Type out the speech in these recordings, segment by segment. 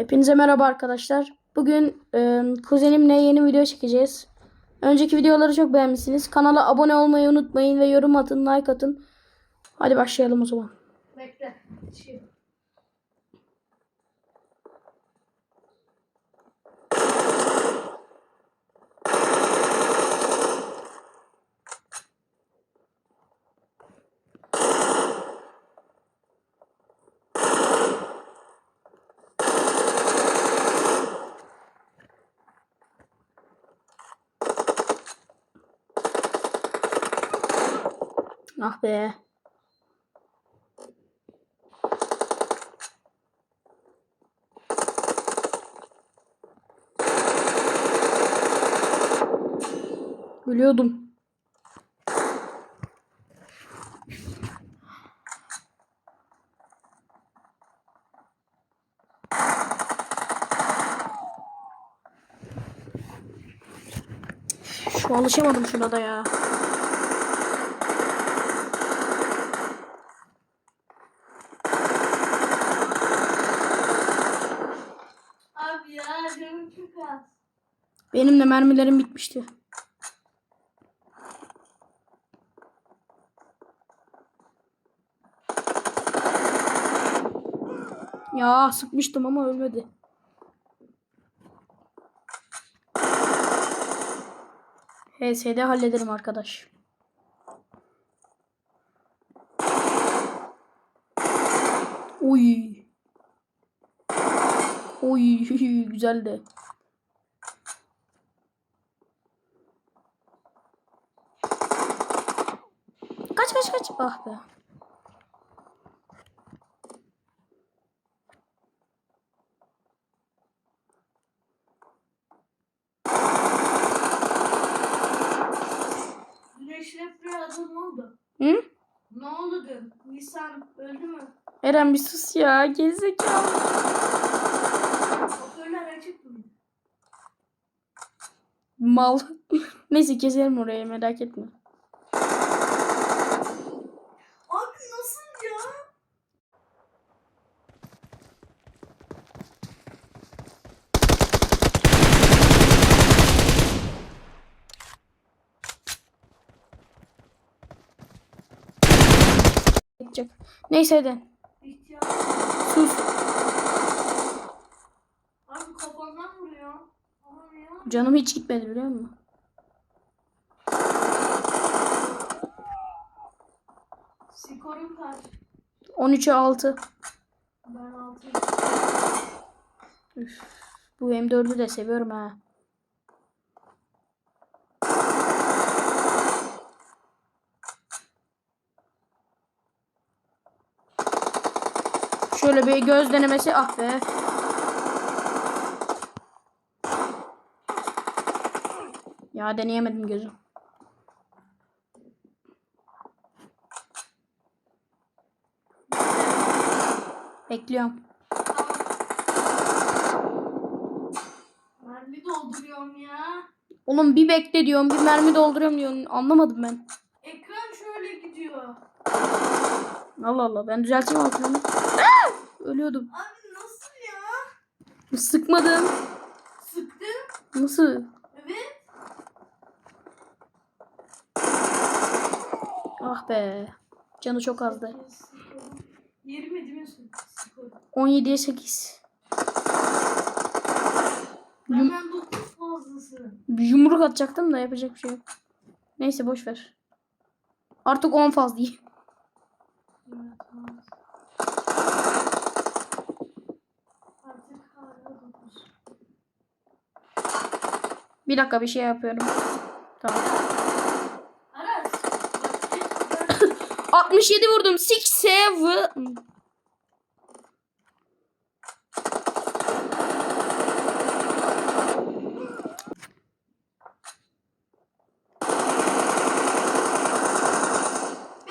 Hepinize merhaba arkadaşlar. Bugün e, kuzenimle yeni video çekeceğiz. Önceki videoları çok beğenmişsiniz. Kanala abone olmayı unutmayın ve yorum atın, like atın. Hadi başlayalım o zaman. Bekle. Şey. Ah be. Ölüyordum. Şu alışamadım şuna da ya. Abi Benim de mermilerim bitmişti. Ya sıkmıştım ama ölmedi. HS'de hallederim arkadaş. Oy. Oy güzeldi. Kaç kaç kaç. Ah be. Hı? Ne oldu dün? Nisan öldü mü? Eren bir sus ya. Gerizekalı. Mal. Neyse keserim orayı merak etme. Abi nasıl ya? Neyse. İhtiyar. Sus. Abi kafandan vuruyor. Aman ya. Canım hiç gitmedi biliyor musun? Skorun kaç? 13'e 6. Ben 6. Bu M4'ü de seviyorum ha. Şöyle bir göz denemesi ah be. Ya deneyemedim gözü. Bekliyorum. Mermi dolduruyorum ya. Oğlum bir bekle diyorum, bir mermi dolduruyorum diyorsun. Anlamadım ben. Ekran şöyle gidiyor. Allah Allah ben düzelteyim altını. Aa! Ölüyordum. Abi nasıl ya? Sıkmadım. Sıktın. Nasıl? Evet. Ah be. Canı çok azdı. 20 değil mi skor? 17'ye 8. Yum- Hemen 9 fazlası. Bir yumruk atacaktım da yapacak bir şey yok. Neyse boş ver. Artık 10 fazla değil. Evet, tamam. Artık hala 9. Bir dakika bir şey yapıyorum. Tamam. Aras. Bak, geç, 67 vurdum. 6 7.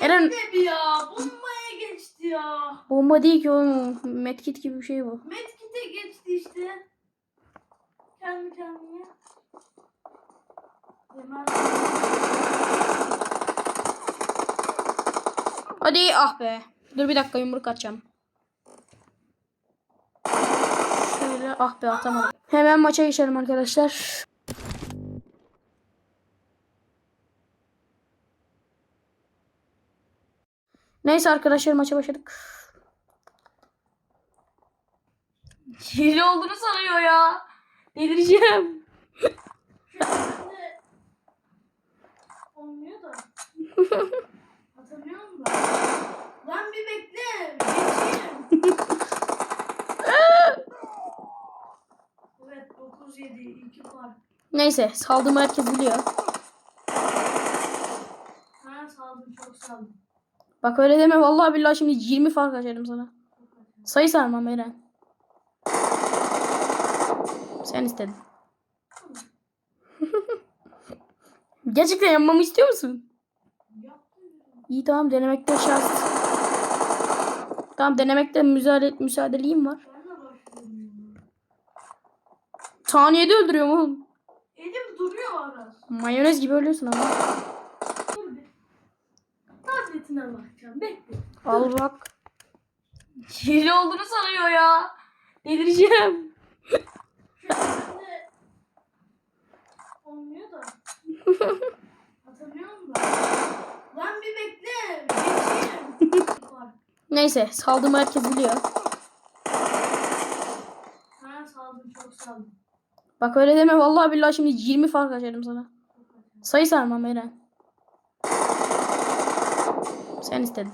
Eren Ne ya? Bombaya geçti ya. bomba değil ki oğlum. Medkit gibi bir şey bu. Medkit'e geçti işte. Kendi kendine. Hemen Hadi ah be. Dur bir dakika yumruk atacağım. Şöyle ah be atamadım. Hemen maça geçelim arkadaşlar. Neyse arkadaşlar maça başladık. Hile olduğunu sanıyor ya. Delireceğim. Olmuyor da. Musun? Lan bir bekle. Geçeyim. evet 9-7 2 fark. Neyse saldığımı herkes biliyor. Ha saldım çok saldım. Bak öyle deme vallahi billahi şimdi 20 fark açarım sana. Sayı sarmam Eren. Sen istedin. Gerçekten yapmamı istiyor musun? İyi tamam denemekte şans. Tamam denemekte müsaade müsaadeliyim var. Saniyede öldürüyorum oğlum. Elim duruyor Aras. Mayonez gibi ölüyorsun ama. Tabletine bakacağım. Bekle. Al bak. Hile olduğunu sanıyor ya. Delireceğim. Şöyle olmuyor da. Atamıyor musun? Lan bir bekle. Geçeyim. Fark. Neyse saldığımı herkes biliyor. Ha saldım çok saldım. Bak öyle deme vallahi billahi şimdi 20 fark açarım sana. Sayı sarmam Eren. Sen istedin.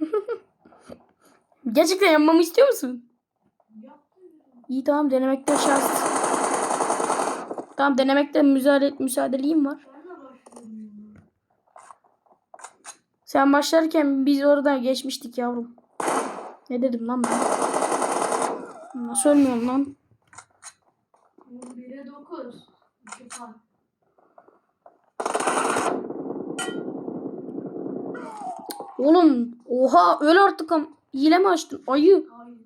Gerçekten yapmamı istiyor musun? İyi tamam denemekte şans. Tamam denemekte müsaade müsaadeliyim var. Ben de başlıyorum. Sen başlarken biz oradan geçmiştik yavrum. Ne dedim lan ben? Nasıl ölmüyorum lan? 11'e 9. 2 fark. Oğlum oha öl artık am. Hile mi açtın? Ayı. Hayır.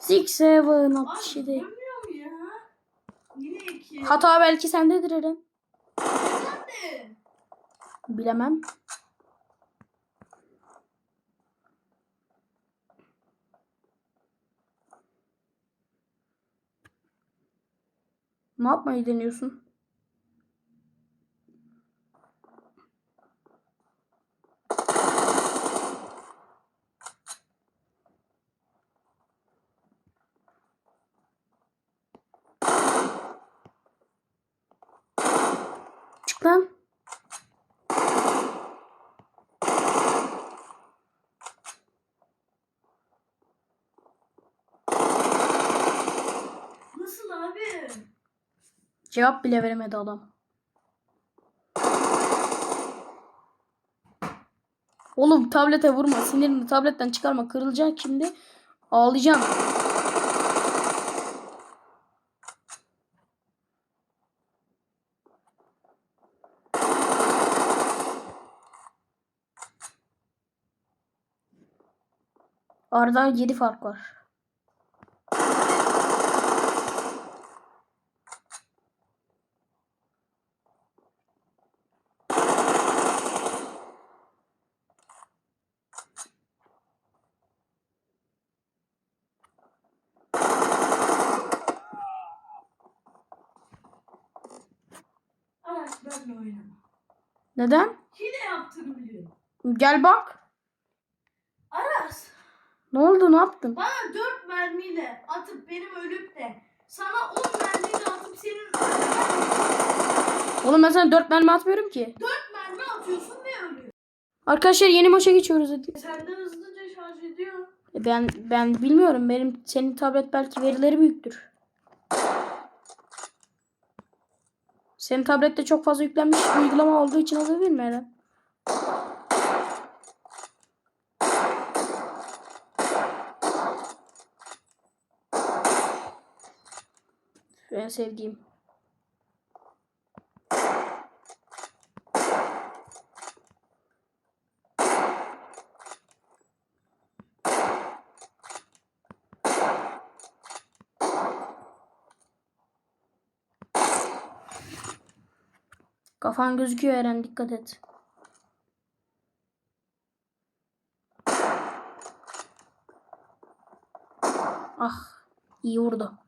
Six seven 2. Hata belki sendedir Eren. Bilemem. Ne yapmayı deniyorsun? Çık lan. Nasıl abi? Cevap bile veremedi adam. Oğlum tablete vurma. Sinirini tabletten çıkarma. Kırılacak şimdi. Ağlayacağım. Arada 7 fark var. Benle oynama. Neden? Hile yaptığını biliyorum. Gel bak. Aras Ne oldu? Ne yaptın? bana 4 mermiyle atıp benim ölüp de sana 10 mermiyle atıp senin Oğlum ben sana 4 mermi atmıyorum ki. 4 mermi atıyorsun ve ölüyor. Arkadaşlar yeni maça geçiyoruz hadi. Sen de hızlıca şarj ediyor. E Ben ben bilmiyorum. Benim senin tablet belki verileri büyüktür. Senin tablette çok fazla yüklenmiş uygulama olduğu için olabilir mi Eren? En sevdiğim. Kafan gözüküyor Eren dikkat et. Ah iyi vurdu.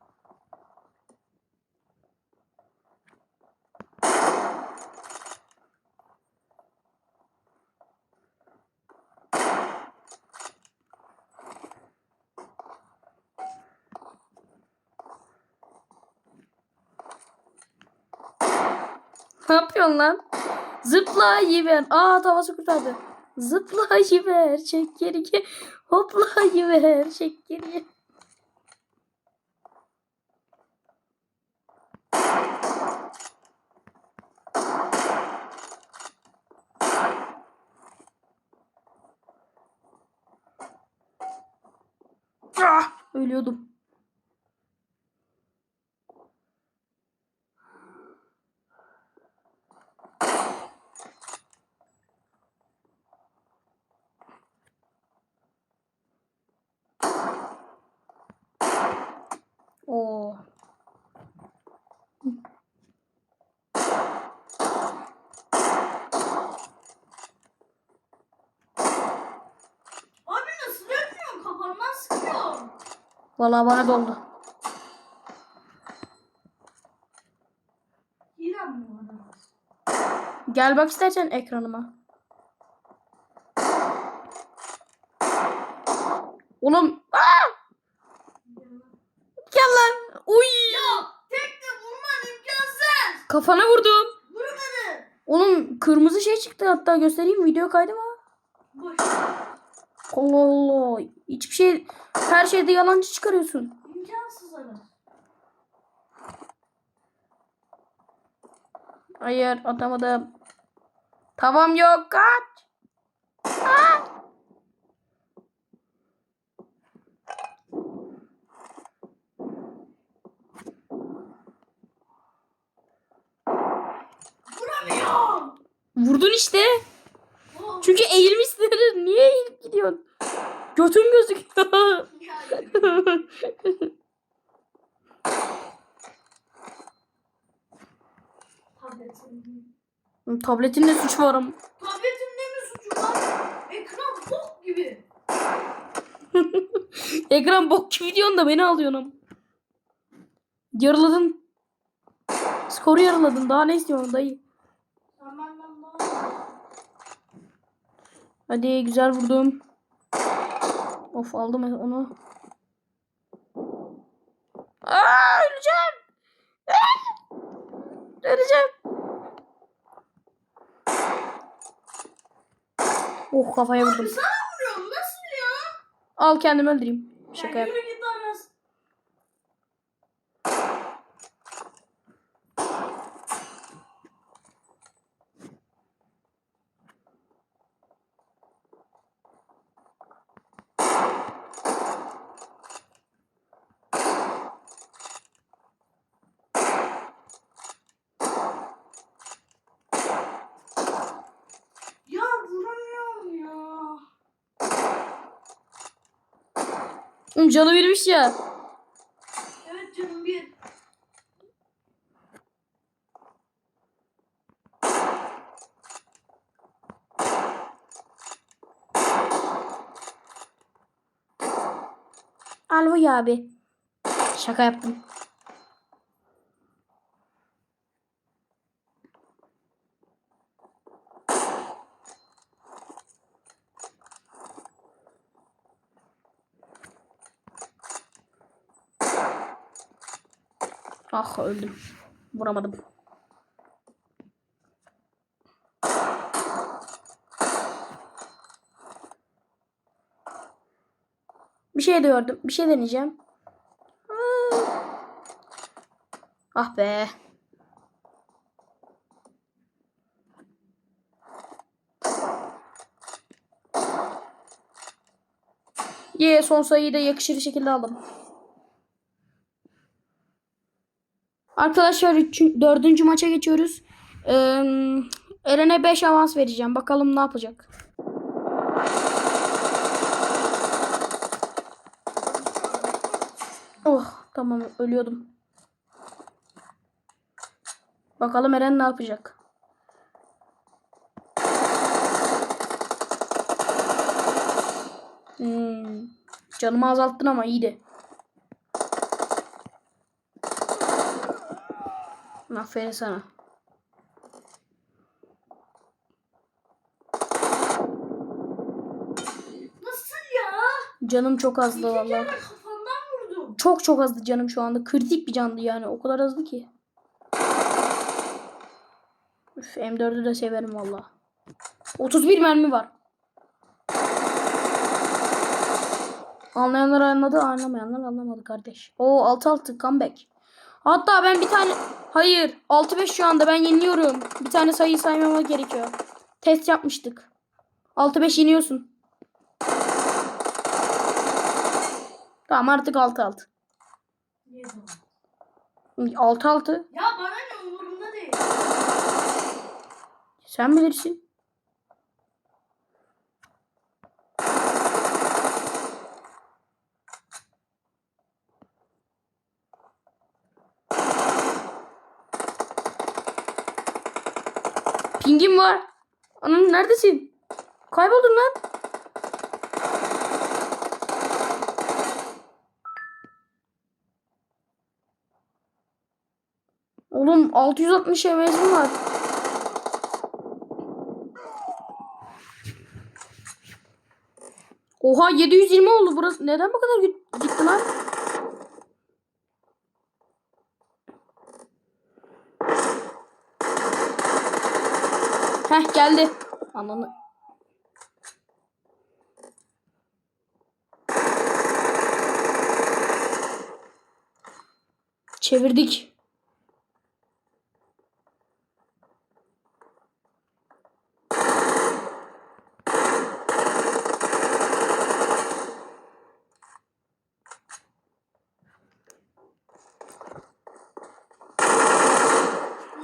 Ne yapıyorsun lan? Zıpla yiver. Aa tavası kurtardı. Zıpla yiver. Çek geri geri. Hopla yiver. Çek geri. Ah, ölüyordum. Oo. Abi nasıl dönmüyor? Kafandan sıkıyor. Vallahi bana doldu. Gel bak istersen ekranıma. Oğlum. Aa! Gel lan. Uy. Ya tek de vurman imkansız. Kafana vurdum. Vurmadı. Oğlum kırmızı şey çıktı hatta göstereyim video kaydı mı? Boş. Allah Allah. Hiçbir şey her şeyde yalancı çıkarıyorsun. İmkansız adam. Hayır atamadım. Tamam yok kaç. Aa! Vuramıyorum. Vurdun işte. Çünkü eğilmişsin. Niye gidiyorsun? Götün gözüküyor. Tabletinde suç var ama. Tabletimde mi suçu var? Ekran bok gibi. Ekran bok gibi diyorsun da beni alıyorsun. Yarıladın. Skoru yarıladın. Daha ne istiyorsun dayı? Hadi güzel vurdum. Of aldım onu. Aa öleceğim. Aa! Öleceğim. Oh kafaya Abi vurdum. sana vuruyorum. Nasıl ya? Al kendimi öldüreyim. Şaka ya yap. yürü git Aras. Ya vuramıyorum ya. Oğlum canı vermiş ya. Evet canım bir. Alvoy abi. Şaka yaptım. Ah öldüm. Vuramadım. Bir şey de gördüm. Bir şey deneyeceğim. Aa. Ah be. Ye son sayıyı da yakışır şekilde aldım. Arkadaşlar dördüncü maça geçiyoruz. Ee, Eren'e 5 avans vereceğim. Bakalım ne yapacak. Oh tamam ölüyordum. Bakalım Eren ne yapacak. Hmm, canımı azalttın ama iyiydi. Aferin sana. Nasıl ya? Canım çok azdı İki kere kafandan vurdum. Çok çok azdı canım şu anda. Kritik bir canlı yani. O kadar azdı ki. Üf, M4'ü de severim valla. 31 mermi var. Anlayanlar anladı, anlamayanlar anlamadı kardeş. Oo 6-6 comeback. Hatta ben bir tane... Hayır 6-5 şu anda ben yeniliyorum. Bir tane sayı saymama gerekiyor. Test yapmıştık. 6-5 yeniyorsun. Tamam artık 6-6. Niye zaman? 6-6. Ya bana ne umurumda değil. Sen bilirsin. Pingim var. Anam neredesin? Kayboldun lan. Oğlum 660 MS'im var. Oha 720 oldu burası. Neden bu kadar git- gitti lan? Heh geldi. Ananı. Çevirdik.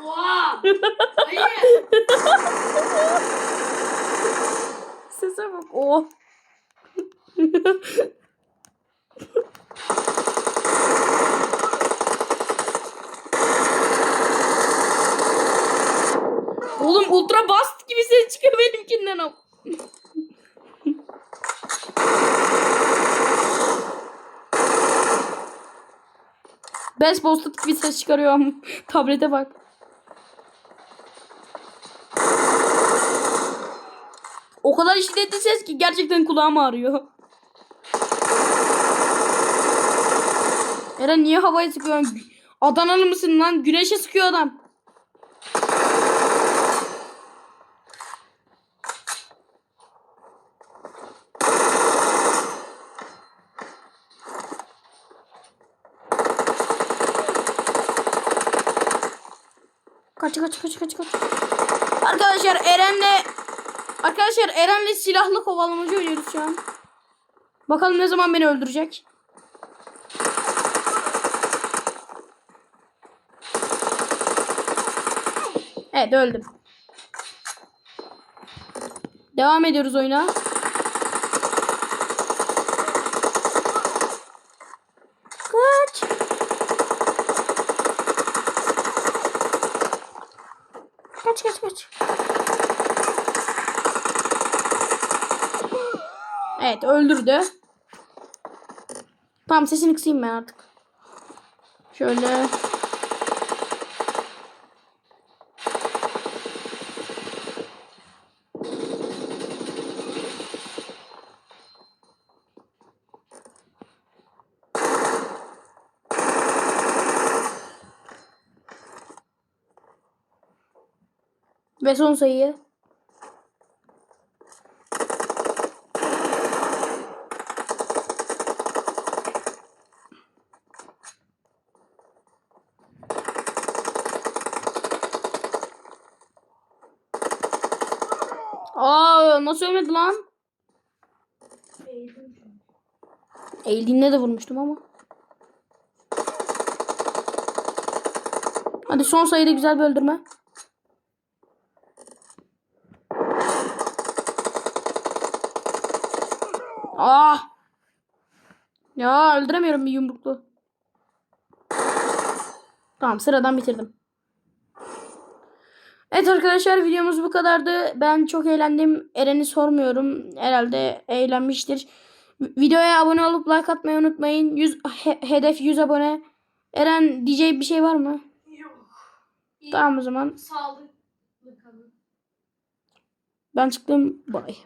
Oha! Hayır. Sese bak. Oh. Oğlum ultra bast gibi ses çıkıyor benimkinden ama. Best Boosted gibi ses çıkarıyor ama tablete bak. Kadar şiddetli ses ki gerçekten kulağım ağrıyor. Eren niye havaya sıkıyorsun? Adanalı mısın lan? Güneşe sıkıyor adam. Kaç kaç kaç kaç kaç. Arkadaşlar Eren'le Arkadaşlar Eren'le silahlı kovalamacı oynuyoruz şu an. Bakalım ne zaman beni öldürecek. Evet öldüm. Devam ediyoruz oyuna. Kaç. Kaç kaç kaç. Evet öldürdü. Tamam sesini kısayım ben artık. Şöyle. Ve son sayı. Aa nasıl ölmedi lan? Eğildim çünkü. Eğildiğinde de vurmuştum ama. Hadi son sayıda güzel bir öldürme. Ah! Ya öldüremiyorum bir yumruklu. Tamam sıradan bitirdim. Evet arkadaşlar videomuz bu kadardı. Ben çok eğlendim. Eren'i sormuyorum. Herhalde eğlenmiştir. Videoya abone olup like atmayı unutmayın. 100 he- hedef 100 abone. Eren diyeceği bir şey var mı? Yok. İyi, Tamam o zaman Sağlıklı kalın. ben çıktım. Bye.